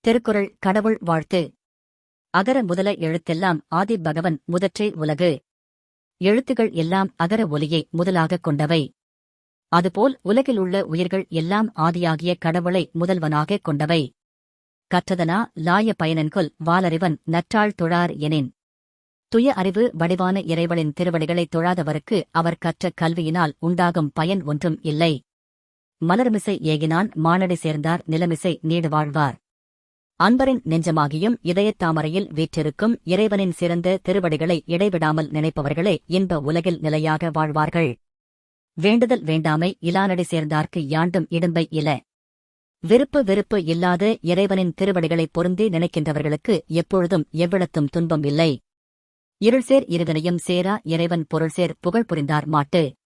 திருக்குறள் கடவுள் வாழ்த்து. அகர முதல எழுத்தெல்லாம் ஆதி பகவன் முதற்றே உலகு. எழுத்துகள் எல்லாம் அகர ஒலியை முதலாகக் கொண்டவை. அதுபோல் உலகில் உள்ள உயிர்கள் எல்லாம் ஆதியாகிய கடவுளை முதல்வனாகக் கொண்டவை. கற்றதனா லாய பயனன்கொல் வாலறிவன் நற்றாள் தொழார் எனின். துய அறிவு வடிவான இறைவனின் திருவடிகளை தொழாதவருக்கு அவர் கற்ற கல்வியினால் உண்டாகும் பயன் ஒன்றும் இல்லை. மலர்மிசை ஏகினான் மானடை சேர்ந்தார் நிலமிசை நீடு வாழ்வார். அன்பரின் நெஞ்சமாகியும் இதயத் தாமரையில் வீற்றிருக்கும் இறைவனின் சிறந்த திருவடிகளை இடைவிடாமல் நினைப்பவர்களே இன்ப உலகில் நிலையாக வாழ்வார்கள். வேண்டுதல் வேண்டாமை இலானடி சேர்ந்தார்க்கு யாண்டும் இடும்பை இல. விருப்பு வெறுப்பு இல்லாத இறைவனின் திருவடிகளைப் பொருந்தி நினைக்கின்றவர்களுக்கு எப்பொழுதும் எவ்விடத்தும் துன்பம் இல்லை. இருள்சேர் இருதனையும் சேரா இறைவன் பொருள்சேர் புகழ் புரிந்தார் மாட்டு.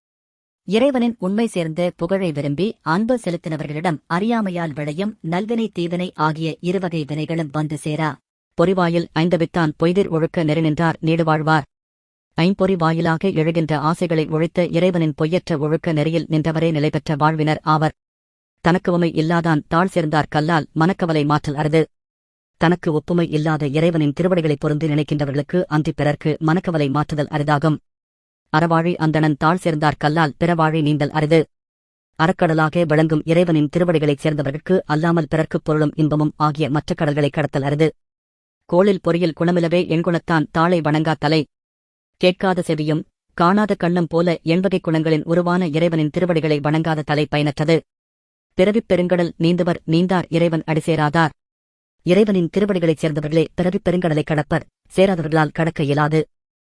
இறைவனின் உண்மை சேர்ந்த புகழை விரும்பி அன்பு செலுத்தினவர்களிடம் அறியாமையால் விளையும் நல்வினை தீவினை ஆகிய இருவகை வினைகளும் வந்து சேரா. பொறிவாயில் ஐந்தவித்தான் பொய்திர் ஒழுக்க நெருநின்றார் நீடு வாழ்வார் ஐம்பொறி வாயிலாக எழுகின்ற ஆசைகளை ஒழித்த இறைவனின் பொய்யற்ற ஒழுக்க நெறியில் நின்றவரே நிலைபெற்ற வாழ்வினர் ஆவர். தனக்கு உமை இல்லாதான் தாழ் சேர்ந்தார் கல்லால் மனக்கவலை மாற்றல் அருது. தனக்கு ஒப்புமை இல்லாத இறைவனின் திருவடிகளைப் பொருந்து நினைக்கின்றவர்களுக்கு அன்றி பிறர்க்கு மனக்கவலை மாற்றுதல் அரிதாகும். அறவாழி அந்தணன் தாழ் சேர்ந்தார் கல்லால் பிறவாழி நீந்தல் அரிது. அறக்கடலாக விளங்கும் இறைவனின் திருவடிகளைச் சேர்ந்தவர்களுக்கு அல்லாமல் பிறர்க்குப் பொருளும் இன்பமும் ஆகிய மற்ற கடல்களை கடத்தல் அரிது. கோளில் பொறியில் குணமிலவே எண்குணத்தான் தாளை வணங்கா தலை. கேட்காத செவியும் காணாத கண்ணம் போல எண்பகை குணங்களின் உருவான இறைவனின் திருவடிகளை வணங்காத தலை பயனற்றது. பிறவிப் பெருங்கடல் நீந்தவர் நீந்தார் இறைவன் அடிசேராதார். இறைவனின் திருவடிகளைச் சேர்ந்தவர்களே பிறவிப் பெருங்கடலை கடப்பர் சேராதவர்களால் கடக்க இயலாது.